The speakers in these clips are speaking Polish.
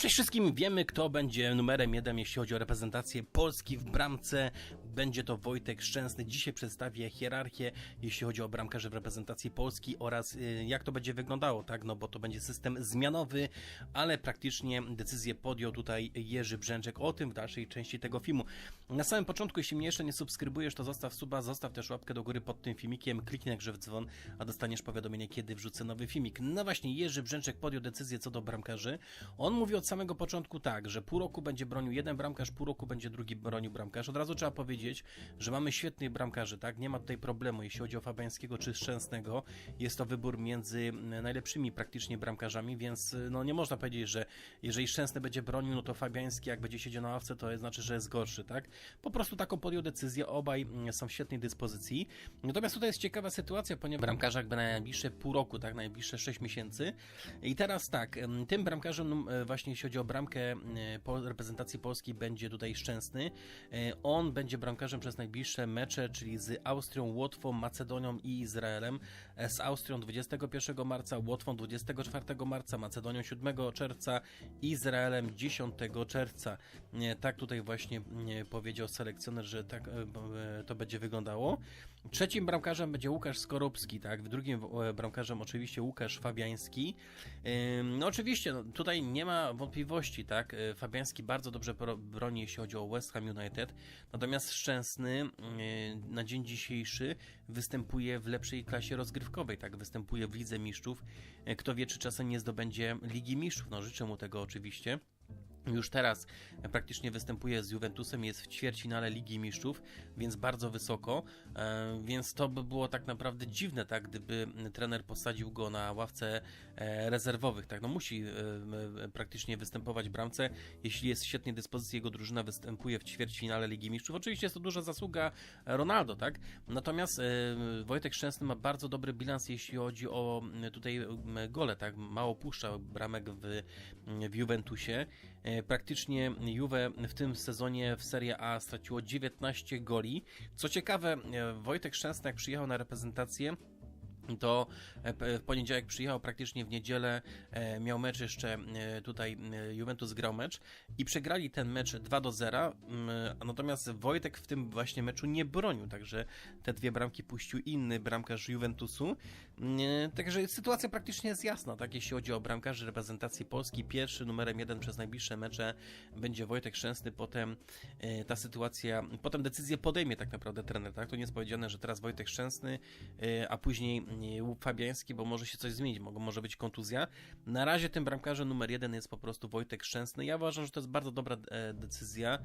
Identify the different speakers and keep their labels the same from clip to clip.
Speaker 1: Cześć wszystkim, wiemy kto będzie numerem jeden, jeśli chodzi o reprezentację Polski w bramce. Będzie to Wojtek Szczęsny. Dzisiaj przedstawię hierarchię, jeśli chodzi o bramkarzy w reprezentacji Polski oraz y, jak to będzie wyglądało, tak? No bo to będzie system zmianowy, ale praktycznie decyzję podjął tutaj Jerzy Brzęczek o tym w dalszej części tego filmu. Na samym początku, jeśli mnie jeszcze nie subskrybujesz, to zostaw suba, zostaw też łapkę do góry pod tym filmikiem, kliknij grze w dzwon, a dostaniesz powiadomienie, kiedy wrzucę nowy filmik. No właśnie, Jerzy Brzęczek podjął decyzję co do bramkarzy. On mówi od samego początku tak, że pół roku będzie bronił jeden bramkarz, pół roku będzie drugi bronił bramkarz. Od razu trzeba powiedzieć, że mamy świetnych bramkarzy, tak? Nie ma tutaj problemu, jeśli chodzi o Fabiańskiego czy Szczęsnego. Jest to wybór między najlepszymi praktycznie bramkarzami, więc no nie można powiedzieć, że jeżeli Szczęsny będzie bronił, no to Fabiański jak będzie siedział na ławce, to znaczy, że jest gorszy, tak? Po prostu taką podjął decyzję, obaj są w świetnej dyspozycji. Natomiast tutaj jest ciekawa sytuacja, ponieważ bramkarza jakby na najbliższe pół roku, tak? Najbliższe 6 miesięcy. I teraz tak, em, tym bramkarzem właśnie jeśli chodzi o bramkę e, reprezentacji Polski będzie tutaj Szczęsny. E, On będzie bramkarzem przez najbliższe mecze, czyli z Austrią, Łotwą, Macedonią i Izraelem. E, Z Austrią 21 marca, Łotwą 24 marca, Macedonią 7 czerwca, Izraelem 10 czerwca. Tak tutaj właśnie powiedział selekcjoner, że tak to będzie wyglądało. Trzecim bramkarzem będzie Łukasz Skorupski, tak? W drugim bramkarzem oczywiście Łukasz Fabiański. No oczywiście, no, tutaj nie ma wątpliwości, tak? E, Fabiański bardzo dobrze broni, jeśli chodzi o West Ham United. Natomiast Szczęsny e, na dzień dzisiejszy występuje w lepszej klasie rozgrywkowej, tak? Występuje w Lidze Mistrzów. E, Kto wie, czy czasem nie zdobędzie Ligi Mistrzów. No życzę mu tego oczywiście. Już teraz praktycznie występuje z Juventusem, jest w ćwierćfinale Ligi Mistrzów, więc bardzo wysoko, e, więc to by było tak naprawdę dziwne, tak, gdyby trener posadził go na ławce e, rezerwowych, tak, no musi e, praktycznie występować w bramce, jeśli jest w świetnej dyspozycji, jego drużyna występuje w ćwierćfinale Ligi Mistrzów, oczywiście jest to duża zasługa Ronaldo, tak, natomiast Wojtek Szczęsny ma bardzo dobry bilans, jeśli chodzi o tutaj gole, tak, mało puszcza bramek w, w Juventusie, Praktycznie Juve w tym sezonie w Serie A straciło 19 goli. Co ciekawe, e, Wojtek Szczęsny jak przyjechał na reprezentację, to e, w poniedziałek przyjechał praktycznie w niedzielę, e, miał mecz jeszcze e, tutaj Juventus grał mecz i przegrali ten mecz 2 do 0, mm, natomiast Wojtek w tym właśnie meczu nie bronił, także te dwie bramki puścił inny bramkarz Juventusu. Mm, Także sytuacja praktycznie jest jasna, tak jeśli chodzi o bramkarzy reprezentacji Polski. Pierwszy numerem jeden przez najbliższe mecze będzie Wojtek Szczęsny, potem ta sytuacja, potem decyzję podejmie tak naprawdę trener, tak? To nie jest powiedziane, że teraz Wojtek Szczęsny, a później Fabiański, bo może się coś zmienić, mo- może być kontuzja. Na razie tym bramkarzem numer jeden jest po prostu Wojtek Szczęsny. Ja uważam, że to jest bardzo dobra e, decyzja,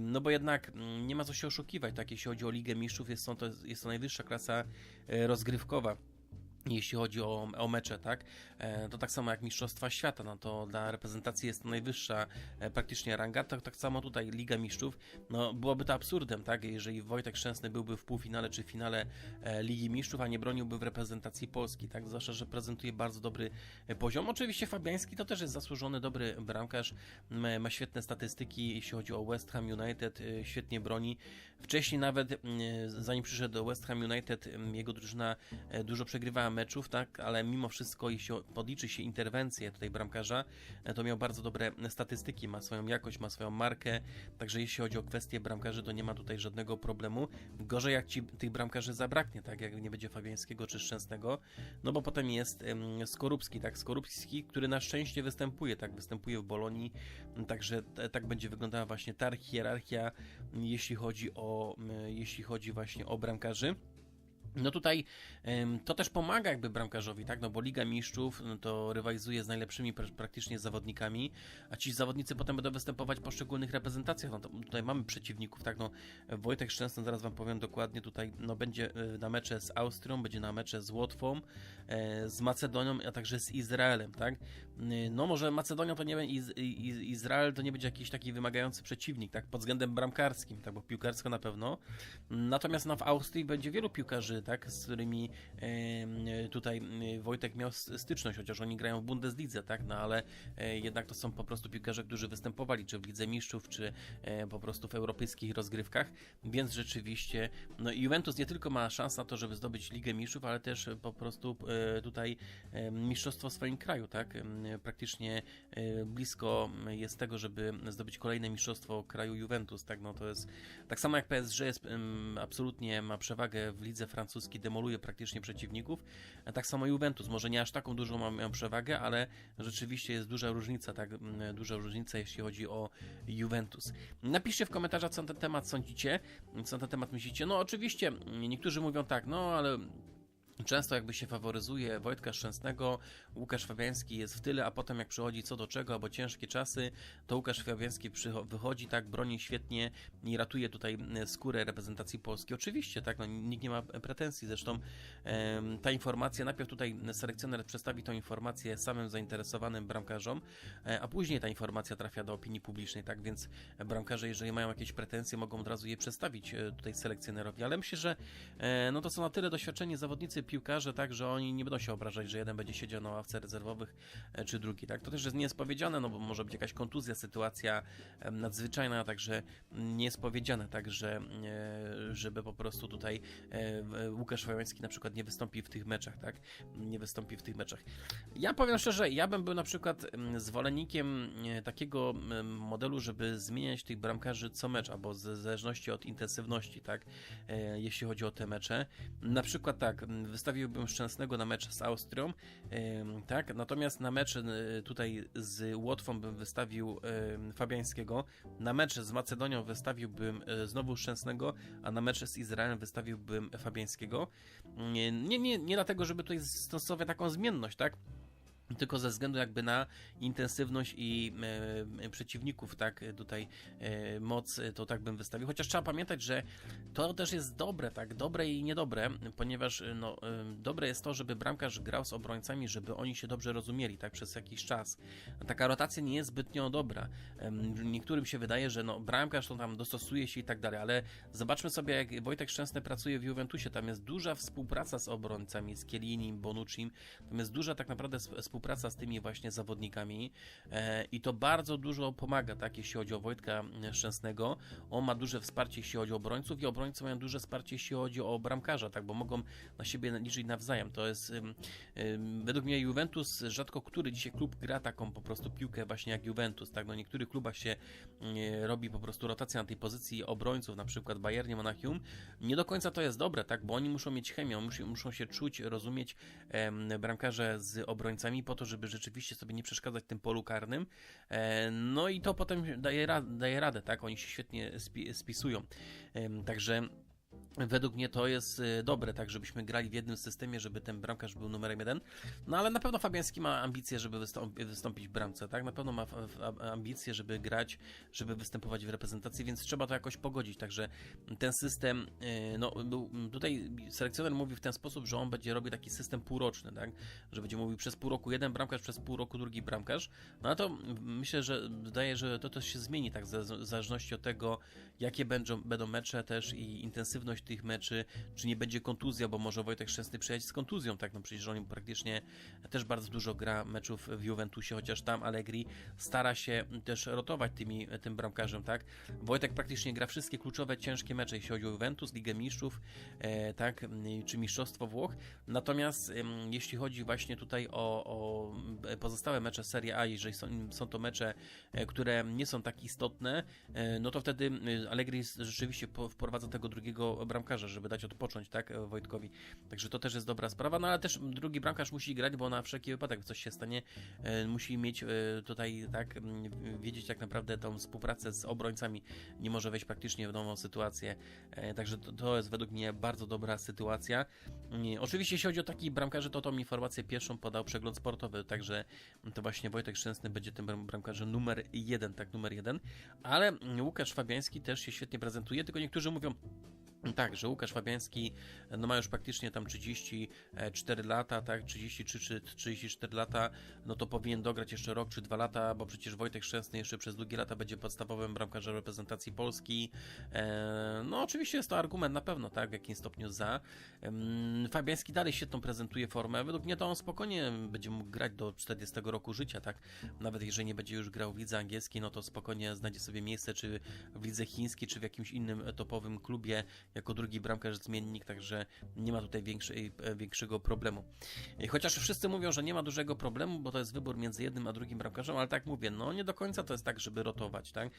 Speaker 1: no bo jednak mm, nie ma co się oszukiwać, tak? Jeśli chodzi o Ligę Mistrzów, jest to, to jest to najwyższa klasa e, rozgrywkowa jeśli chodzi o, o mecze, tak? E, to tak samo jak Mistrzostwa Świata, no to dla reprezentacji jest to najwyższa e, praktycznie ranga, tak, tak samo tutaj Liga Mistrzów, no byłoby to absurdem, tak? Jeżeli Wojtek Szczęsny byłby w półfinale czy finale e, Ligi Mistrzów, a nie broniłby w reprezentacji Polski, tak? Zwłaszcza, że prezentuje bardzo dobry poziom. Oczywiście Fabiański to też jest zasłużony, dobry bramkarz, ma świetne statystyki, jeśli chodzi o West Ham United, świetnie broni. Wcześniej nawet, m, zanim przyszedł do West Ham United, m, jego drużyna dużo przegrywała meczów, tak, ale mimo wszystko, jeśli podliczy się interwencję tutaj bramkarza, e, to miał bardzo dobre statystyki, ma swoją jakość, ma swoją markę, także jeśli chodzi o kwestię bramkarzy, to nie ma tutaj żadnego problemu. Gorzej jak ci tych bramkarzy zabraknie, tak, jak nie będzie Fabiańskiego czy Szczęsnego, no bo potem jest Skorupski, tak, Skorupski, który na szczęście występuje, tak, występuje w Bolonii, także tak będzie wyglądała właśnie ta hierarchia, jeśli chodzi o, jeśli chodzi właśnie o bramkarzy. No tutaj to też pomaga jakby bramkarzowi, tak? No bo Liga Mistrzów no to rywalizuje z najlepszymi pr- praktycznie zawodnikami, a ci zawodnicy potem będą występować w poszczególnych reprezentacjach. No tutaj mamy przeciwników, tak? No Wojtek Szczęsny, zaraz wam powiem dokładnie tutaj, no będzie e, na mecze z Austrią, będzie na mecze z Łotwą, e, z Macedonią, a także z Izraelem, tak? No może Macedonia to nie będzie, Iz- Iz- Izrael to nie będzie jakiś taki wymagający przeciwnik, tak? Pod względem bramkarskim, tak? Bo piłkarsko na pewno. Natomiast no, w Austrii będzie wielu piłkarzy tak, z którymi tutaj Wojtek miał styczność, chociaż oni grają w Bundeslidze, tak, no ale e, jednak to są po prostu piłkarze, którzy występowali, czy w Lidze Mistrzów, czy e, po prostu w europejskich rozgrywkach, więc rzeczywiście, no Juventus nie tylko ma szans na to, żeby zdobyć Ligę Mistrzów, ale też po prostu e, tutaj mistrzostwo w swoim kraju, tak, praktycznie blisko jest tego, żeby zdobyć kolejne mistrzostwo kraju Juventus, tak, no to jest tak samo jak PSG jest absolutnie ma przewagę w lidze francuskiej, demoluje praktycznie przeciwników, tak samo Juventus, może nie aż taką dużą ma, przewagę, ale rzeczywiście jest duża różnica, tak, duża różnica jeśli chodzi o Juventus. Napiszcie w komentarzach, co na ten temat sądzicie, co na ten temat myślicie. No oczywiście, niektórzy mówią tak, no ale Często jakby się faworyzuje Wojtka Szczęsnego, Łukasz Fabiański jest w tyle, a potem jak przychodzi co do czego, albo ciężkie czasy, to Łukasz Fabiański wychodzi, tak, broni świetnie i ratuje tutaj skórę reprezentacji Polski. Oczywiście, tak, no, nikt nie ma pretensji, zresztą e, ta informacja, najpierw tutaj selekcjoner przedstawi tą informację samym zainteresowanym bramkarzom, e, a później ta informacja trafia do opinii publicznej, tak, więc bramkarze, jeżeli mają jakieś pretensje, mogą od razu je przedstawić e, tutaj selekcjonerowi, ale myślę, że e, no to są na tyle doświadczeni zawodnicy piłkarze, tak, że oni nie będą się obrażać, że jeden będzie siedział na ławce rezerwowych, e, czy drugi, tak. To też jest niespowiedziane, no bo może być jakaś kontuzja, sytuacja nadzwyczajna, także nie jest powiedziane, tak, że e, żeby po prostu tutaj e, Łukasz Fajoński na przykład nie wystąpi w tych meczach, tak, nie wystąpi w tych meczach. Ja powiem szczerze, ja bym był na przykład zwolennikiem takiego modelu, żeby zmieniać tych bramkarzy co mecz, albo w zależności od intensywności, tak, jeśli chodzi o te mecze. Na przykład tak, wystawiłbym Szczęsnego na mecz z Austrią, tak, natomiast na mecz tutaj z Łotwą bym wystawił Fabiańskiego, na mecz z Macedonią wystawiłbym e, znowu Szczęsnego, a na mecz z Izraelem wystawiłbym Fabiańskiego. Nie, nie, nie, nie dlatego, żeby tutaj stosować taką zmienność, tak, tylko ze względu jakby na intensywność i e, przeciwników, tak, tutaj e, moc, to tak bym wystawił. Chociaż trzeba pamiętać, że to też jest dobre, tak, dobre i niedobre, ponieważ no, e, dobre jest to, żeby bramkarz grał z obrońcami, żeby oni się dobrze rozumieli, tak, przez jakiś czas. Taka rotacja nie jest zbytnio dobra. E, niektórym się wydaje, że no, bramkarz to tam dostosuje się i tak dalej, ale zobaczmy sobie, jak Wojtek Szczęsny pracuje w Juventusie, tam jest duża współpraca z obrońcami, z Kielinim, Bonucim, tam jest duża tak naprawdę współpraca współpraca z tymi właśnie zawodnikami e, i to bardzo dużo pomaga, tak, jeśli chodzi o Wojtka Szczęsnego. On ma duże wsparcie, jeśli chodzi o obrońców i obrońcy mają duże wsparcie, jeśli chodzi o bramkarza, tak, bo mogą na siebie liczyć nawzajem. To jest według mnie Juventus, rzadko który dzisiaj klub gra taką po prostu piłkę właśnie jak Juventus, tak, no niektórych klubach się robi po prostu rotacja na tej pozycji obrońców, na przykład Bayernie Monachium. Nie do końca to jest dobre, tak, bo oni muszą mieć chemię, muszą, muszą się czuć, rozumieć bramkarze z obrońcami po to, żeby rzeczywiście sobie nie przeszkadzać tym polu karnym. E, no i to potem daje, daje radę, tak? Oni się świetnie spisują. Także Według mnie to jest y, dobre, tak, żebyśmy grali w jednym systemie, żeby ten bramkarz był numerem jeden. No ale na pewno Fabiański ma ambicje, żeby wystąpić w bramce, tak? Na pewno ma ambicje, żeby grać, żeby występować w reprezentacji, więc trzeba to jakoś pogodzić. Także ten system, y, no tutaj selekcjoner mówi w ten sposób, że on będzie robił taki system półroczny, tak? Że będzie mówił przez pół roku jeden bramkarz, przez pół roku drugi bramkarz. No ale to myślę, że wydaje, że to też się zmieni, tak? W zależności od tego, jakie będą, będą mecze też i intensywność tych meczy, czy nie będzie kontuzja, bo może Wojtek Szczęsny przyjechać z kontuzją, tak, no przecież on praktycznie też bardzo dużo gra meczów w Juventusie, chociaż tam Allegri stara się też rotować tymi, tym bramkarzem, tak. Wojtek praktycznie gra wszystkie kluczowe, ciężkie mecze, jeśli chodzi o Juventus, Ligę Mistrzów, e, tak, czy Mistrzostwo Włoch, natomiast e, jeśli chodzi właśnie tutaj o, o pozostałe mecze Serie A, jeżeli są, są to mecze, e, które nie są tak istotne, e, no to wtedy e, Allegri rzeczywiście wprowadza tego drugiego bramkarza, żeby dać odpocząć, tak, Wojtkowi. Także to też jest dobra sprawa, no ale też drugi bramkarz musi grać, bo na wszelki wypadek coś się stanie, e, musi mieć e, tutaj, tak, wiedzieć tak naprawdę tą współpracę z obrońcami. Nie może wejść praktycznie w nową sytuację. E, także to, to jest według mnie bardzo dobra sytuacja. Oczywiście, jeśli chodzi o takich bramkarzy, to tą informację pierwszą podał przegląd sportowy, także to właśnie Wojtek Szczęsny będzie tym bramkarzem numer jeden, tak, numer jeden. Ale Łukasz Fabiański też się świetnie prezentuje, tylko niektórzy mówią, Tak, że Łukasz Fabiański no ma już praktycznie tam 34 lata, tak, 33 czy 34 lata, no to powinien dograć jeszcze rok czy dwa lata, bo przecież Wojtek Szczęsny jeszcze przez długie lata będzie podstawowym bramkarzem reprezentacji Polski. E, no oczywiście jest to argument na pewno, tak, w jakim stopniu za. Fabiański dalej świetną prezentuje formę, według mnie to on spokojnie będzie mógł grać do 40 roku życia, tak, nawet jeżeli nie będzie już grał w lidze angielskiej, no to spokojnie znajdzie sobie miejsce, czy w lidze chińskiej, czy w jakimś innym topowym klubie, jako drugi bramkarz zmiennik, także nie ma tutaj większej, e, większego problemu. E, Chociaż wszyscy mówią, że nie ma dużego problemu, bo to jest wybór między jednym a drugim bramkarzem, ale tak mówię, no nie do końca to jest tak, żeby rotować, tak?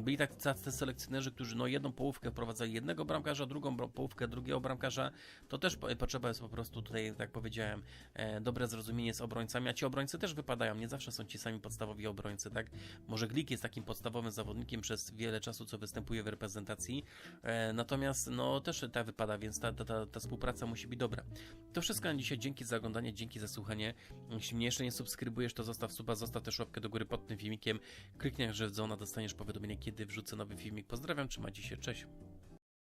Speaker 1: Byli tak tacy selekcjonerzy, którzy no jedną połówkę wprowadzali jednego bramkarza, drugą połówkę drugiego bramkarza, to też po- potrzeba jest po prostu tutaj, tak powiedziałem, e, dobre zrozumienie z obrońcami, a ci obrońcy też wypadają, nie zawsze są ci sami podstawowi obrońcy, tak? Może Glik jest takim podstawowym zawodnikiem przez wiele czasu, co występuje w reprezentacji, e, natomiast no też ta wypada, więc ta, ta, ta, ta współpraca musi być dobra. To wszystko na dzisiaj, dzięki za oglądanie, dzięki za słuchanie. Jeśli mnie jeszcze nie subskrybujesz, to zostaw suba, zostaw też łapkę do góry pod tym filmikiem, kliknij, że dzwona dostaniesz powiadomienie, kiedy wrzucę nowy filmik. Pozdrawiam, trzymajcie się, cześć.